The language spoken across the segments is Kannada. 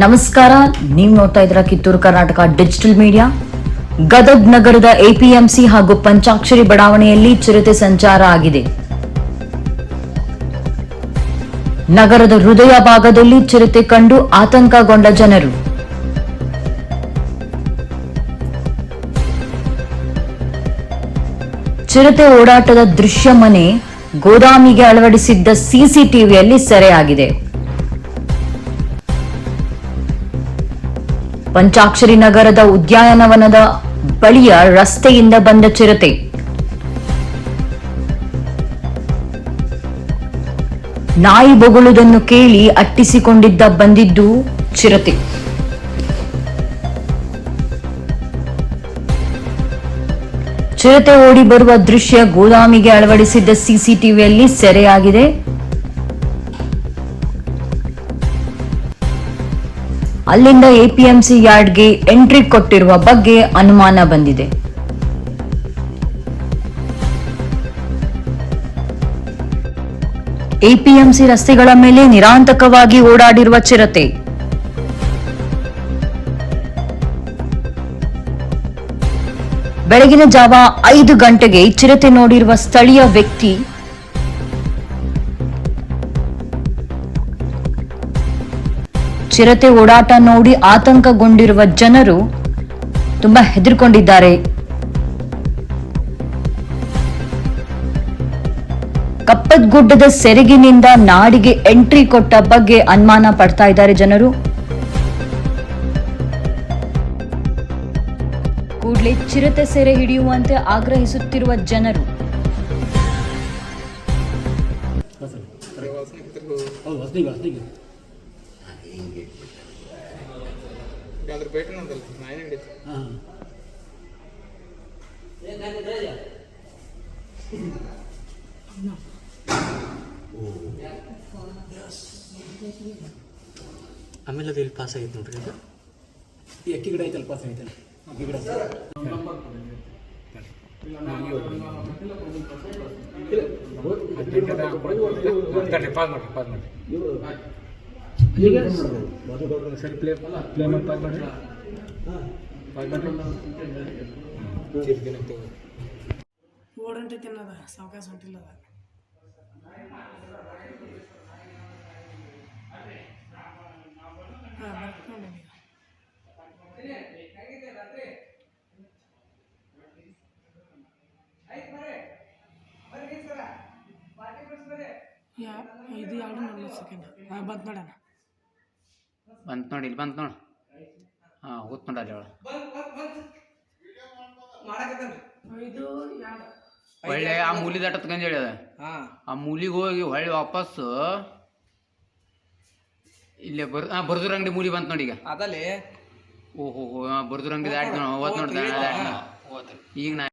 ನಮಸ್ಕಾರ, ನೀವು ನೋಡ್ತಾ ಇದ್ರ ಕಿತ್ತೂರು ಕರ್ನಾಟಕ ಡಿಜಿಟಲ್ ಮೀಡಿಯಾ. ಗದಗ್ ನಗರದ ಎಪಿಎಂಸಿ ಹಾಗೂ ಪಂಚಾಕ್ಷರಿ ಬಡಾವಣೆಯಲ್ಲಿ ಚಿರತೆ ಸಂಚಾರ ಆಗಿದೆ. ನಗರದ ಹೃದಯ ಭಾಗದಲ್ಲಿ ಚಿರತೆ ಕಂಡು ಆತಂಕಗೊಂಡ ಜನರು. ಚಿರತೆ ಓಡಾಟದ ದೃಶ್ಯ ಮನೆ ಗೋದಾಮಿಗೆ ಅಳವಡಿಸಿದ್ದ ಸಿಸಿಟಿವಿಯಲ್ಲಿ ಸೆರೆಯಾಗಿದೆ. ಪಂಚಾಕ್ಷರಿ ನಗರದ ಉದ್ಯಾನವನದ ಬಳಿಯ ರಸ್ತೆಯಿಂದ ಬಂದ ಚಿರತೆ. ನಾಯಿ ಬೊಗಳುವುದನ್ನು ಕೇಳಿ ಅಟ್ಟಿಸಿಕೊಂಡಿದ್ದ ಬಂದಿದ್ದು ಚಿರತೆ. ಚಿರತೆ ಓಡಿ ಬರುವ ದೃಶ್ಯ ಗೋದಾಮಿಗೆ ಅಳವಡಿಸಿದ್ದ ಸಿಸಿಟಿವಿಯಲ್ಲಿ ಸೆರೆಯಾಗಿದೆ. ಅಲ್ಲಿಂದ ಎಪಿಎಂಸಿ ಯಾರ್ಡ್ಗೆ ಎಂಟ್ರಿ ಕೊಟ್ಟಿರುವ ಬಗ್ಗೆ ಅನುಮಾನ ಬಂದಿದೆ. ಎಪಿಎಂಸಿ ರಸ್ತೆಗಳ ಮೇಲೆ ನಿರಾಂತಕವಾಗಿ ಓಡಾಡಿರುವ ಚಿರತೆ. ಬೆಳಗಿನ ಜಾವ ಐದು ಗಂಟೆಗೆ ಚಿರತೆ ನೋಡಿರುವ ಸ್ಥಳೀಯ ವ್ಯಕ್ತಿ ಚಿರತೆ ಓಡಾಟ ನೋಡಿ ಆತಂಕಗೊಂಡಿರುವ ಜನರು ತುಂಬಾ ಹೆದರ್ಕೊಂಡಿದ್ದಾರೆ ಕಪ್ಪತ್ಗುಡ್ಡದ ಸೆರಗಿನಿಂದ ನಾಡಿಗೆ ಎಂಟ್ರಿ ಕೊಟ್ಟ ಬಗ್ಗೆ ಅನುಮಾನ ಪಡ್ತಾ ಇದ್ದಾರೆ ಜನರು ಕೂಡಲೇ ಚಿರತೆ ಸೆರೆ ಹಿಡಿಯುವಂತೆ ಆಗ್ರಹಿಸುತ್ತಿರುವ ಜನರು ಹೊಸ್ದಿಗೆ ಹೊಸ್ದಿಗೆ ಅದ್ರ ಬೇಟೆ ನೋಡಲ್ಲ ನಾಯಿ ಹಿಡಿತು ಹಾಂ ಆಮೇಲೆ ಅದು ಇಲ್ಲಿ ಪಾಸ್ ಆಗೈತೆ ನೋಡ್ರಿ ಅಕ್ಕಿ ಗಿಡ ಐತಲ್ಲ ಪಾಸ್ ಐತಲ್ಲ ಅಕ್ಕಿ ಗಿಡ. ಪಾಸ್ ಮಾಡ್ರಿ ಪಾಸ್ ಮಾಡ್ರಿ ಸರಿ ಪ್ಲೇ ಪ್ಲೇ ಮಾಡಿ ಚಿರ್ಗಿನ ತಗೋ ಓಡಂಟಿ ತಿನ್ನದ ಸಾವಕಾಶ ಹೊಂಟಿಲ್ಲ ಇದು ಎರಡು ನಲ್ವತ್ತು ಸೆಕೆಂಡ್. ಹಾಂ ನೋಡೋಣ ಬಂತು ನೋಡಿ ಇಲ್ಲಿ ಬಂತು ನೋಡು. ಹಾಂ ಹೋತ್ ನೋಡಿ ಅಲ್ಲಿ ಒಳಗೆ ಇದು ಎರಡು. ಒಳ್ಳೆ ಆ ಮೂಲಿ ದಟ್ಟತ್ಕಂದು ಹೇಳಿದ ಹೇಳಿ ಅದ ಆ ಮೂಲಿಗೆ ಹೋಗಿ ಹೊಳ್ಳಿ ವಾಪಸ್ ಇಲ್ಲೇ ಬರ್ ಹಾಂ ಬರ್ದೂರ್ ಅಂಗಡಿ ಮೂಲಿ ಬಂತು ನೋಡಿ ಈಗ. ಅದಲ್ಲೇ? ಓಹೋ ಹೋ ಹಾಂ ಬರ್ದೂರ್ ಅಂಗಡಿ ದಾಟಿ ನೋಡಿ ನೋಡಿ ಈಗ ನಾ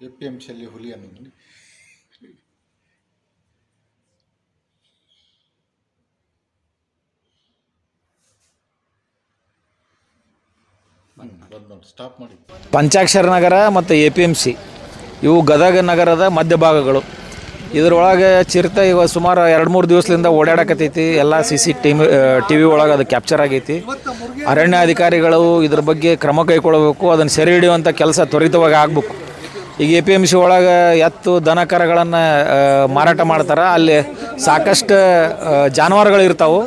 ಎ ಪಿ ಎಂ ಸಿಯಲ್ಲಿ ಹುಲಿ ಅನ್ನೋದು ಬಂದು ನೋಡಿ ಸ್ಟಾಪ್ ಮಾಡಿ ಪಂಚಾಕ್ಷರ ನಗರ ಮತ್ತು ಎ ಪಿ ಎಂ ಸಿ. ಇವು ಗದಗ ನಗರದ ಮಧ್ಯಭಾಗಗಳು ಇದರೊಳಗೆ ಚಿರತೆ ಇವಾಗ ಸುಮಾರು ಎರಡು ಮೂರು ದಿವಸದಿಂದ ಓಡಾಡಕತ್ತೈತಿ. ಎಲ್ಲ C C T T V ಒಳಗೆ ಅದು ಕ್ಯಾಪ್ಚರ್ ಆಗೈತಿ. ಅರಣ್ಯ ಅಧಿಕಾರಿಗಳು ಇದ್ರ ಬಗ್ಗೆ ಕ್ರಮ ಕೈಗೊಳ್ಳಬೇಕು. ಅದನ್ನು ಸೆರೆ ಹಿಡಿಯುವಂಥ ಕೆಲಸ ತ್ವರಿತವಾಗಿ ಆಗಬೇಕು. ಈಗ ಎ ಪಿ ಎಂ ಸಿ ಒಳಗೆ ಎತ್ತು, ದನ ಕರಗಳನ್ನು ಮಾರಾಟ ಮಾಡ್ತಾರೆ. ಅಲ್ಲಿ ಸಾಕಷ್ಟು ಜಾನುವಾರುಗಳು ಇರ್ತಾವೆ.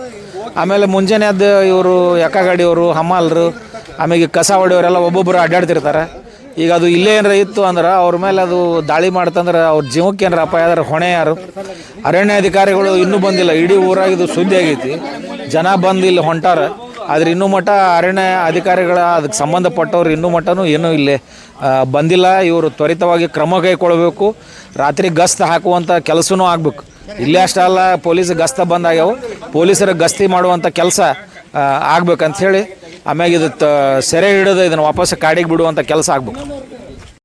ಆಮೇಲೆ ಮುಂಜಾನೆ ಅದು ಇವರು ಗಾಡಿಯವರು ಹಮಾಲ್ರು ಆಮೇಲೆ ಕಸ ಹೊಡೆಯೋರೆಲ್ಲ ಒಬ್ಬೊಬ್ಬರು ಅಡ್ಡಾಡ್ತಿರ್ತಾರೆ. ಈಗ ಅದು ಇಲ್ಲೇ ಏನಾರ ಇತ್ತು ಅಂದ್ರೆ ಅವ್ರ ಮೇಲೆ ಅದು ದಾಳಿ ಮಾಡ್ತಂದ್ರೆ ಅವ್ರ ಜೀವಕ್ಕೆ ಏನಾರ ಅಪಾಯ ಆದ್ರೆ ಹೊಣೆ ಯಾರು? ಅರಣ್ಯ ಅಧಿಕಾರಿಗಳು ಇನ್ನೂ ಬಂದಿಲ್ಲ. ಇಡೀ ಊರಾಗಿದ್ದು ಸುದ್ದಿ ಆಗೈತಿ. ಜನ ಬಂದು ಇಲ್ಲಿ ಹೊಂಟಾರ. ಆದ್ರೆ ಇನ್ನೂ ಮಟ್ಟ ಅರಣ್ಯ ಅಧಿಕಾರಿಗಳ ಅದಕ್ಕೆ ಸಂಬಂಧಪಟ್ಟವ್ರು ಇನ್ನೂ ಮಟ್ಟನೂ ಏನೂ ಇಲ್ಲಿ ಬಂದಿಲ್ಲ. ಇವರು ತ್ವರಿತವಾಗಿ ಕ್ರಮ ಕೈಗೊಳ್ಳಬೇಕು ರಾತ್ರಿ ಗಸ್ತ ಹಾಕುವಂಥ ಕೆಲಸನೂ ಆಗಬೇಕು. ಇಲ್ಲೇ ಅಷ್ಟೇ ಅಲ್ಲ, ಪೊಲೀಸ್ ಗಸ್ತ ಬಂದಾಗ್ಯಾವು. ಪೊಲೀಸರ ಗಸ್ತಿ ಮಾಡುವಂಥ ಕೆಲಸ ಆಗ್ಬೇಕಂತ ಹೇಳಿ ಆಮ್ಯಾಗ ಇದು ಸೆರೆ ಹಿಡಿದು ಇದನ್ನು ವಾಪಸ್ ಕಾಡಿಗೆ ಬಿಡುವಂಥ ಕೆಲಸ ಆಗ್ಬೇಕು.